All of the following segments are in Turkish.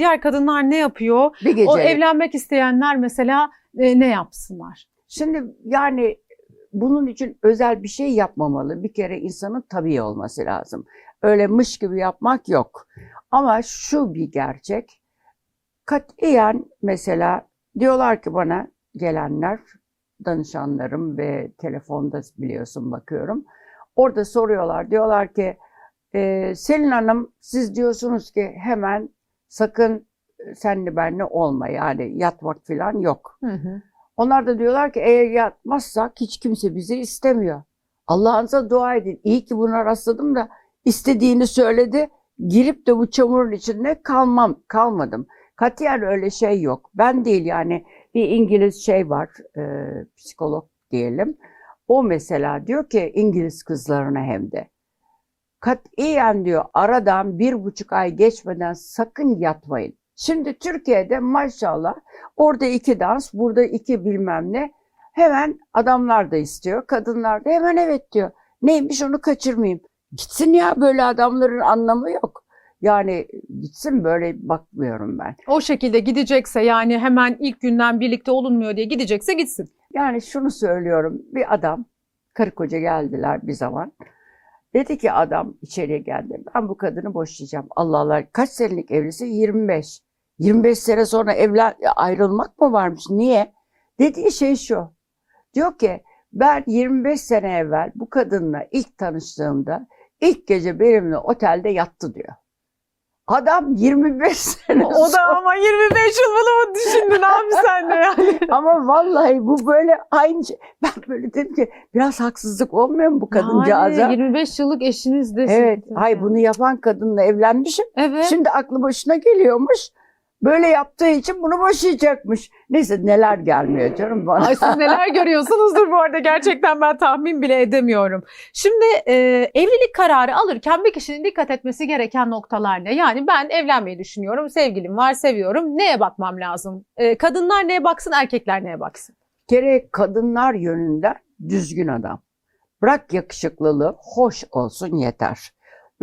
Diğer kadınlar ne yapıyor? Bir gece. O evlenmek isteyenler mesela e, ne yapsınlar? Şimdi yani bunun için özel bir şey yapmamalı. Bir kere insanın tabii olması lazım. Öyle mış gibi yapmak yok. Ama şu bir gerçek. Katiyen mesela diyorlar ki bana gelenler, danışanlarım ve telefonda biliyorsun bakıyorum. Orada soruyorlar. Diyorlar ki e, Selin Hanım siz diyorsunuz ki hemen sakın senli benli olma yani yatmak falan yok. Hı hı. Onlar da diyorlar ki eğer yatmazsak hiç kimse bizi istemiyor. Allah'ınıza dua edin. İyi ki buna rastladım da istediğini söyledi. Girip de bu çamurun içinde kalmam, kalmadım. Katiyen öyle şey yok. Ben değil yani bir İngiliz şey var, e, psikolog diyelim. O mesela diyor ki İngiliz kızlarına hem de. Katiyen diyor aradan bir buçuk ay geçmeden sakın yatmayın. Şimdi Türkiye'de maşallah orada iki dans, burada iki bilmem ne. Hemen adamlar da istiyor, kadınlar da hemen evet diyor. Neymiş onu kaçırmayayım. Gitsin ya böyle adamların anlamı yok. Yani gitsin böyle bakmıyorum ben. O şekilde gidecekse yani hemen ilk günden birlikte olunmuyor diye gidecekse gitsin. Yani şunu söylüyorum. Bir adam, karı koca geldiler bir zaman. Dedi ki adam içeriye geldi. Ben bu kadını boşayacağım. Allah Allah. Kaç senelik evlisi? 25. 25 sene sonra evlen ayrılmak mı varmış? Niye? Dediği şey şu. Diyor ki ben 25 sene evvel bu kadınla ilk tanıştığımda ilk gece benimle otelde yattı diyor. Adam 25 sene O da ama 25 yıl bunu mu düşündün abi sen de yani? Ama vallahi bu böyle aynı şey. Ben böyle dedim ki biraz haksızlık olmuyor mu bu kadıncağıza? Yani 25 yıllık eşiniz de. Evet. Hay bunu yapan kadınla evlenmişim. Evet. Şimdi aklı başına geliyormuş. Böyle yaptığı için bunu boşayacakmış. Neyse neler gelmiyor canım bana. Ay siz neler görüyorsunuzdur bu arada gerçekten ben tahmin bile edemiyorum. Şimdi e, evlilik kararı alırken bir kişinin dikkat etmesi gereken noktalar ne? Yani ben evlenmeyi düşünüyorum, sevgilim var, seviyorum. Neye bakmam lazım? E, kadınlar neye baksın, erkekler neye baksın? kere kadınlar yönünden düzgün adam. Bırak yakışıklılığı, hoş olsun yeter.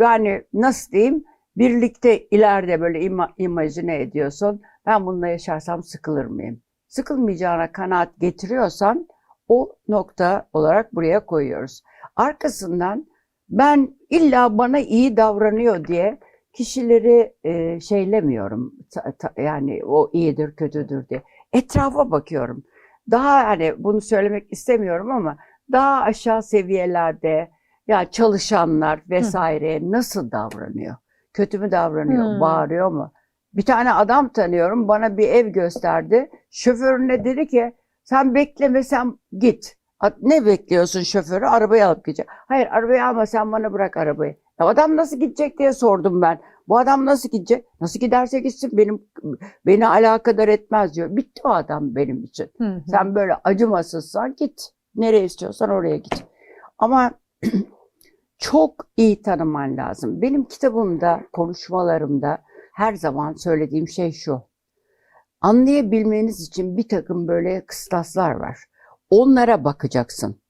Yani nasıl diyeyim, birlikte ileride böyle ima, imajine ediyorsun. Ben bununla yaşarsam sıkılır mıyım? Sıkılmayacağına kanaat getiriyorsan o nokta olarak buraya koyuyoruz. Arkasından ben illa bana iyi davranıyor diye kişileri e, şeylemiyorum. Ta- ta- yani o iyidir, kötüdür diye. Etrafa bakıyorum daha hani bunu söylemek istemiyorum ama daha aşağı seviyelerde ya çalışanlar vesaire nasıl davranıyor? Kötü mü davranıyor? Hmm. Bağırıyor mu? Bir tane adam tanıyorum bana bir ev gösterdi. Şoförüne dedi ki sen bekleme sen git. Ne bekliyorsun şoförü? Arabayı alıp gidecek. Hayır arabayı alma sen bana bırak arabayı. Ya adam nasıl gidecek diye sordum ben. Bu adam nasıl gidecek? Nasıl giderse gitsin benim beni alakadar etmez diyor. Bitti o adam benim için. Hı hı. Sen böyle acımasızsan git. Nereye istiyorsan oraya git. Ama çok iyi tanıman lazım. Benim kitabımda, konuşmalarımda her zaman söylediğim şey şu. Anlayabilmeniz için bir takım böyle kıstaslar var. Onlara bakacaksın.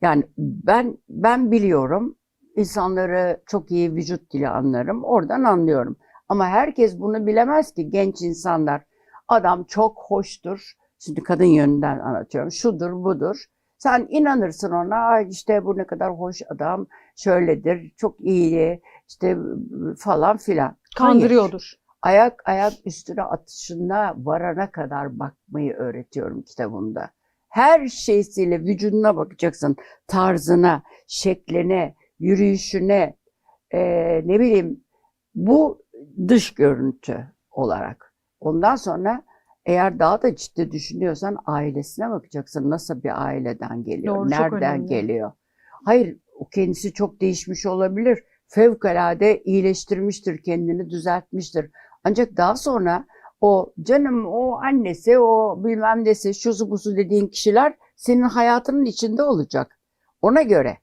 Yani ben ben biliyorum insanları çok iyi vücut dili anlarım. Oradan anlıyorum. Ama herkes bunu bilemez ki genç insanlar. Adam çok hoştur. Şimdi kadın yönünden anlatıyorum. Şudur budur. Sen inanırsın ona "Ay işte bu ne kadar hoş adam şöyledir çok iyi işte falan filan. Hayır. Kandırıyordur. Ayak ayak üstüne atışına varana kadar bakmayı öğretiyorum kitabımda. Her şeysiyle vücuduna bakacaksın. Tarzına, şekline, yürüyüşüne, eee, ne bileyim bu dış görüntü olarak. Ondan sonra eğer daha da ciddi düşünüyorsan ailesine bakacaksın. Nasıl bir aileden geliyor? Doğru, nereden geliyor? Hayır, o kendisi çok değişmiş olabilir. Fevkalade iyileştirmiştir, kendini düzeltmiştir. Ancak daha sonra o canım, o annesi, o bilmem nesi, şusu busu dediğin kişiler senin hayatının içinde olacak. Ona göre.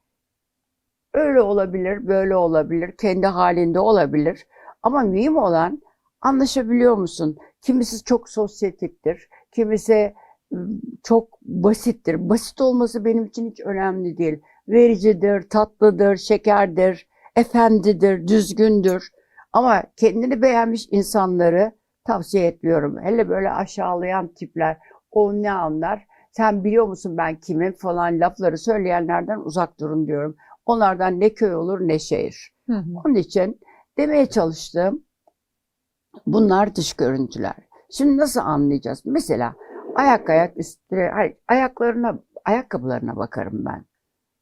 Öyle olabilir, böyle olabilir, kendi halinde olabilir. Ama mühim olan anlaşabiliyor musun? Kimisi çok sosyetiktir, kimisi ıı, çok basittir. Basit olması benim için hiç önemli değil. Vericidir, tatlıdır, şekerdir, efendidir, düzgündür. Ama kendini beğenmiş insanları tavsiye etmiyorum. Hele böyle aşağılayan tipler o ne anlar? Sen biliyor musun ben kimim falan lafları söyleyenlerden uzak durun diyorum. Onlardan ne köy olur ne şehir. Hı hı. Onun için demeye çalıştığım bunlar dış görüntüler. Şimdi nasıl anlayacağız? Mesela ayak ayak üstüne, ayaklarına, ayakkabılarına bakarım ben.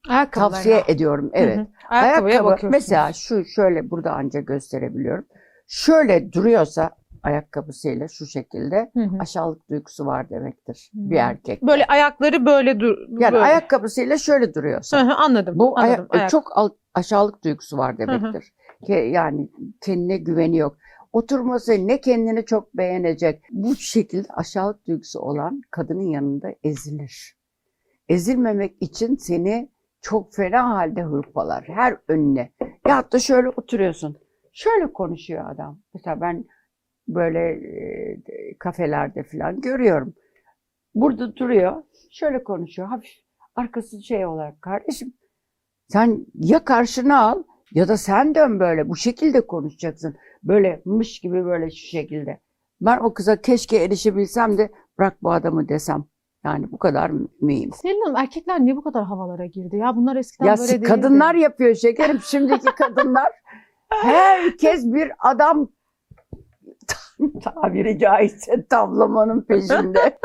Ayakkabılarına. Tavsiye ediyorum. Evet. Hı hı. Ayakkabıya Ayakkabı bakıyorsunuz. mesela şu şöyle burada anca gösterebiliyorum. Şöyle duruyorsa ayakkabısıyla şu şekilde Hı hı. aşağılık duygusu var demektir Hmm. bir erkek. Böyle ayakları böyle dur. yani böyle. ayakkabısıyla şöyle duruyorsa Hı hı, anladım. bu anladım. Ayak. çok al- aşağılık duygusu var demektir. Ki yani kendine güveni yok. Oturması ne kendini çok beğenecek. Bu şekilde aşağılık duygusu olan kadının yanında ezilir. Ezilmemek için seni çok fena halde hırpalar. Her önüne. Ya da şöyle oturuyorsun. Şöyle konuşuyor adam. Mesela ben böyle e, kafelerde falan görüyorum. Burada duruyor. Şöyle konuşuyor. Hafif arkası şey olarak. Kardeşim sen ya karşına al ya da sen dön böyle. Bu şekilde konuşacaksın. Böyle mış gibi böyle şu şekilde. Ben o kıza keşke erişebilsem de bırak bu adamı desem. Yani bu kadar mühim. Selin Hanım erkekler niye bu kadar havalara girdi ya? Bunlar eskiden Ya böyle değildi. kadınlar yapıyor şekerim. Şimdiki kadınlar herkes bir adam tabiri caizse tavlamanın peşinde.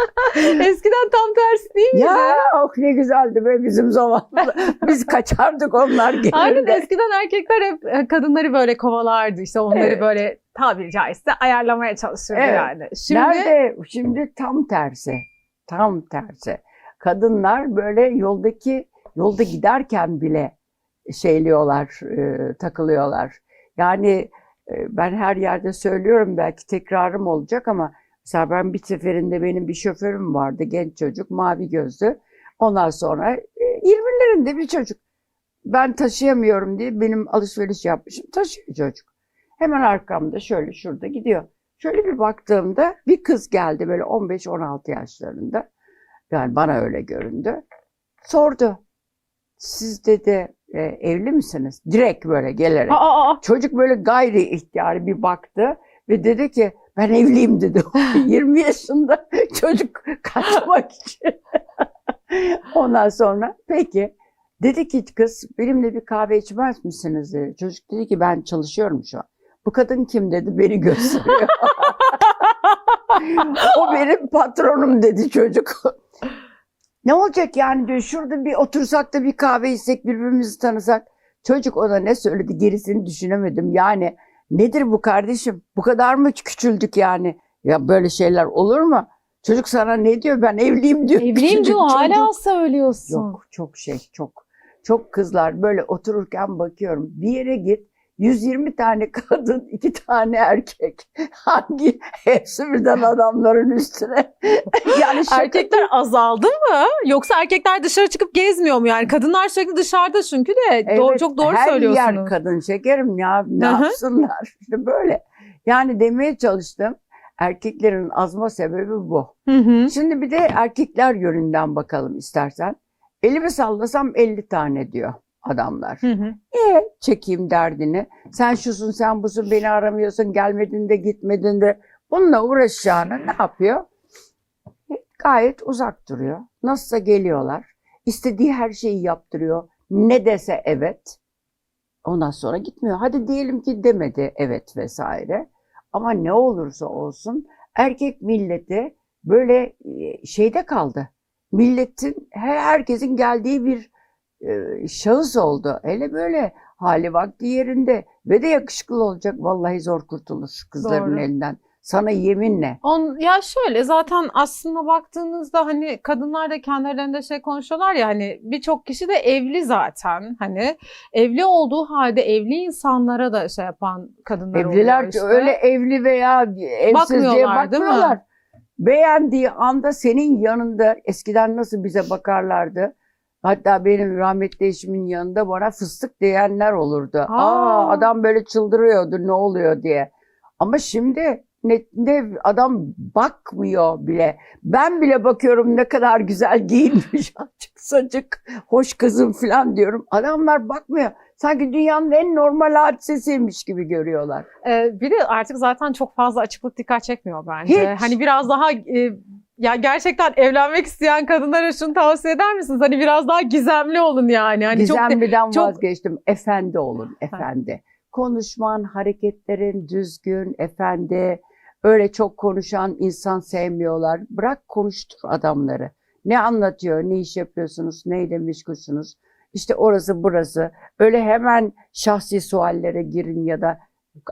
Eskiden tam tersi değil miydi? ya oh ne güzeldi be bizim zamanımızda. Biz kaçardık onlar Aynen gelirdi. eskiden erkekler hep e, kadınları böyle kovalardı işte onları Evet. böyle tabiri caizse ayarlamaya çalışırdı Evet. yani. Şimdi Nerede? Şimdi tam tersi. Tam tersi. Kadınlar böyle yoldaki yolda giderken bile şeyliyorlar, e, takılıyorlar. Yani ben her yerde söylüyorum belki tekrarım olacak ama mesela ben bir seferinde benim bir şoförüm vardı genç çocuk mavi gözlü. Ondan sonra e, 20'lerinde bir çocuk. Ben taşıyamıyorum diye benim alışveriş yapmışım. Taşıyor çocuk. Hemen arkamda şöyle şurada gidiyor. Şöyle bir baktığımda bir kız geldi böyle 15-16 yaşlarında. Yani bana öyle göründü. Sordu. Siz dedi "e, evli misiniz? Direkt böyle gelerek. Aa, aa. Çocuk böyle gayri ihtiyari bir baktı ve dedi ki ben evliyim dedi. 20 yaşında çocuk kaçmak için. Ondan sonra peki dedi ki kız benimle bir kahve içmez misiniz dedi. Çocuk dedi ki ben çalışıyorum şu an. Bu kadın kim dedi beni gösteriyor. o benim patronum dedi çocuk. Ne olacak yani diyor şurada bir otursak da bir kahve içsek birbirimizi tanısak. Çocuk ona ne söyledi gerisini düşünemedim. Yani nedir bu kardeşim? Bu kadar mı küçüldük yani? Ya böyle şeyler olur mu? Çocuk sana ne diyor? Ben evliyim diyor. Evliyim diyor hala söylüyorsun. Yok çok şey çok. Çok kızlar böyle otururken bakıyorum. Bir yere git 120 tane kadın, iki tane erkek. Hangi? Hepsi birden adamların üstüne. yani şaka Erkekler azaldı mı? Yoksa erkekler dışarı çıkıp gezmiyor mu? Yani kadınlar sürekli dışarıda çünkü de doğru, Evet, çok doğru her söylüyorsunuz. yer kadın şekerim ya ne Hı hı. yapsınlar işte böyle. Yani demeye çalıştım erkeklerin azma sebebi bu. Hı hı. Şimdi bir de erkekler yönünden bakalım istersen. Elimi sallasam 50 tane diyor adamlar. Hı hı. E çekeyim derdini. Sen şusun sen busun beni aramıyorsun gelmedin de gitmedin de. Bununla uğraşacağını ne yapıyor? E, Gayet uzak duruyor. Nasılsa geliyorlar. İstediği her şeyi yaptırıyor. Ne dese evet. Ondan sonra gitmiyor. Hadi diyelim ki demedi evet vesaire. Ama ne olursa olsun erkek milleti böyle e, şeyde kaldı. Milletin her herkesin geldiği bir e, şahıs oldu. Hele böyle hali vakti yerinde ve de yakışıklı olacak. Vallahi zor kurtulur kızların Doğru. elinden. Sana yeminle. On, ya şöyle zaten aslında baktığınızda hani kadınlar da kendi aralarında şey konuşuyorlar ya hani birçok kişi de evli zaten hani evli olduğu halde evli insanlara da şey yapan kadınlar Evliler oluyor işte. öyle evli veya evsiz diye Bakmıyorlar, değil mi? bakmıyorlar. Beğendiği anda senin yanında eskiden nasıl bize bakarlardı. Hatta benim rahmetli eşimin yanında bana fıstık diyenler olurdu. Aa, Aa. adam böyle çıldırıyordu ne oluyor diye. Ama şimdi ne, ne adam bakmıyor bile. Ben bile bakıyorum ne kadar güzel giyinmiş açık saçık hoş kızım falan diyorum. Adamlar bakmıyor. Sanki dünyanın en normal hadisesiymiş gibi görüyorlar. Ee, bir de artık zaten çok fazla açıklık dikkat çekmiyor bence. Hiç. Hani biraz daha e, ya gerçekten evlenmek isteyen kadınlara şunu tavsiye eder misiniz? Hani biraz daha gizemli olun yani. Hani çok de- Gizemliden çok- vazgeçtim. Efendi olun, efendi. Konuşman, hareketlerin düzgün, efendi. Öyle çok konuşan insan sevmiyorlar. Bırak konuştur adamları. Ne anlatıyor, ne iş yapıyorsunuz, neyle meşgulsünüz? İşte orası burası. Öyle hemen şahsi suallere girin ya da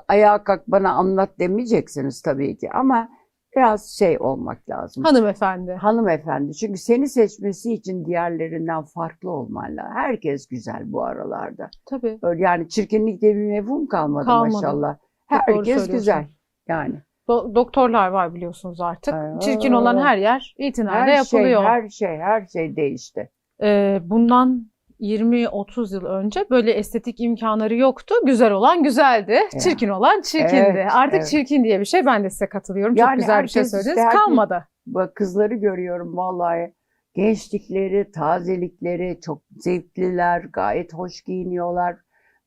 ayağa kalk bana anlat demeyeceksiniz tabii ki. Ama biraz şey olmak lazım. hanımefendi. Hanımefendi çünkü seni seçmesi için diğerlerinden farklı olman lazım. Herkes güzel bu aralarda. Tabii. Öyle yani çirkinlik diye bir mevhum kalmadı, Kalmadı. maşallah. Herkes güzel yani. Do- doktorlar var biliyorsunuz artık. Aa. Çirkin olan her yer itinayla Her şey, yapılıyor. her şey, her şey değişti. Ee, bundan 20-30 yıl önce böyle estetik imkanları yoktu. Güzel olan güzeldi. Çirkin olan çirkindi. Evet, Artık evet. çirkin diye bir şey ben de size katılıyorum. Çok Yani güzel bir şey işte, söylediniz. herkes- Kalmadı. Bak kızları görüyorum vallahi. Gençlikleri, tazelikleri çok zevkliler, gayet hoş giyiniyorlar.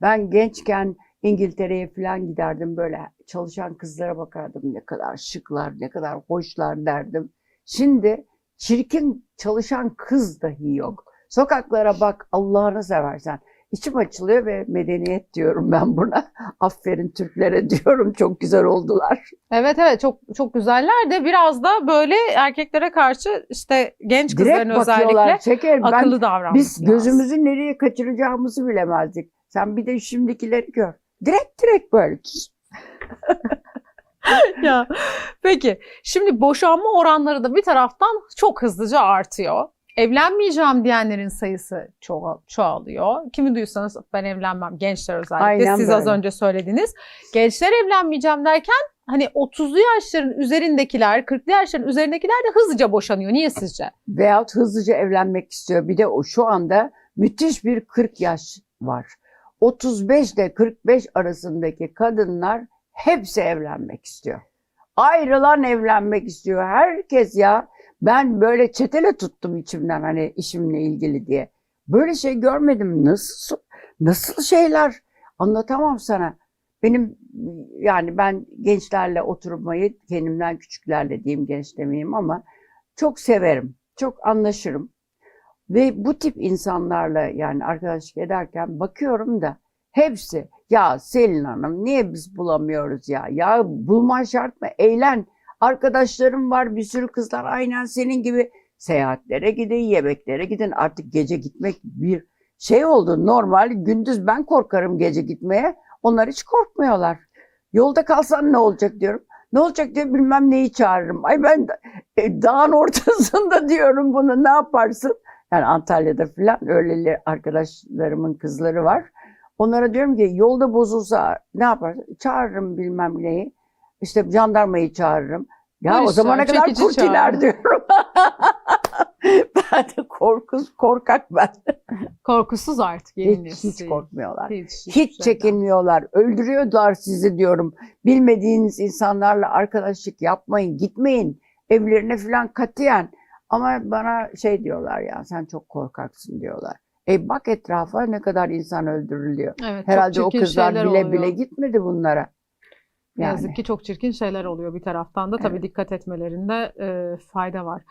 Ben gençken İngiltere'ye falan giderdim böyle çalışan kızlara bakardım ne kadar şıklar, ne kadar hoşlar derdim. Şimdi çirkin çalışan kız dahi yok. Sokaklara bak Allah'ını seversen. İçim açılıyor ve medeniyet diyorum ben buna. Aferin Türklere diyorum çok güzel oldular. Evet evet çok çok güzeller de biraz da böyle erkeklere karşı işte genç kızların Direkt özellikle şeker. Ben akıllı davranması Biz lazım. gözümüzü nereye kaçıracağımızı bilemezdik. Sen bir de şimdikileri gör. Direkt direkt böyle. ya peki şimdi boşanma oranları da bir taraftan çok hızlıca artıyor. Evlenmeyeceğim diyenlerin sayısı çoğal, çoğalıyor. Kimi duysanız ben evlenmem gençler özellikle Aynen siz az böyle. önce söylediniz. Gençler evlenmeyeceğim derken hani 30'lu yaşların üzerindekiler 40'lı yaşların üzerindekiler de hızlıca boşanıyor. Niye sizce? Veyahut hızlıca evlenmek istiyor. Bir de o şu anda müthiş bir 40 yaş var. 35 ile 45 arasındaki kadınlar hepsi evlenmek istiyor. Ayrılan evlenmek istiyor. Herkes ya. Ben böyle çetele tuttum içimden hani işimle ilgili diye. Böyle şey görmedim. Nasıl nasıl şeyler anlatamam sana. Benim yani ben gençlerle oturmayı kendimden küçüklerle diyeyim genç demeyeyim ama çok severim. Çok anlaşırım. Ve bu tip insanlarla yani arkadaşlık ederken bakıyorum da hepsi ya Selin Hanım niye biz bulamıyoruz ya? Ya bulman şart mı? Eğlen. Arkadaşlarım var bir sürü kızlar aynen senin gibi seyahatlere gidin, yemeklere gidin. Artık gece gitmek bir şey oldu. Normal gündüz ben korkarım gece gitmeye. Onlar hiç korkmuyorlar. Yolda kalsan ne olacak diyorum. Ne olacak diye bilmem neyi çağırırım. Ay ben e, dağın ortasında diyorum bunu ne yaparsın? Yani Antalya'da falan öyle arkadaşlarımın kızları var. Onlara diyorum ki yolda bozulsa ne yaparsın? Çağırırım bilmem neyi. İşte jandarmayı çağırırım. Ya Polis o zamana kadar çekici kurtiler çağır. diyorum. ben de korkus, korkak ben. Korkusuz artık yeni Hiç, hiç korkmuyorlar. Hiç, Hiç şeyden. çekinmiyorlar. Öldürüyorlar sizi diyorum. Bilmediğiniz insanlarla arkadaşlık yapmayın. Gitmeyin. Evlerine falan katiyen. Ama bana şey diyorlar ya sen çok korkaksın diyorlar. E bak etrafa ne kadar insan öldürülüyor. Evet, Herhalde o kızlar bile oluyor. bile gitmedi bunlara. Ne Yani. yazık ki çok çirkin şeyler oluyor bir taraftan da tabii dikkat etmelerinde e, fayda var.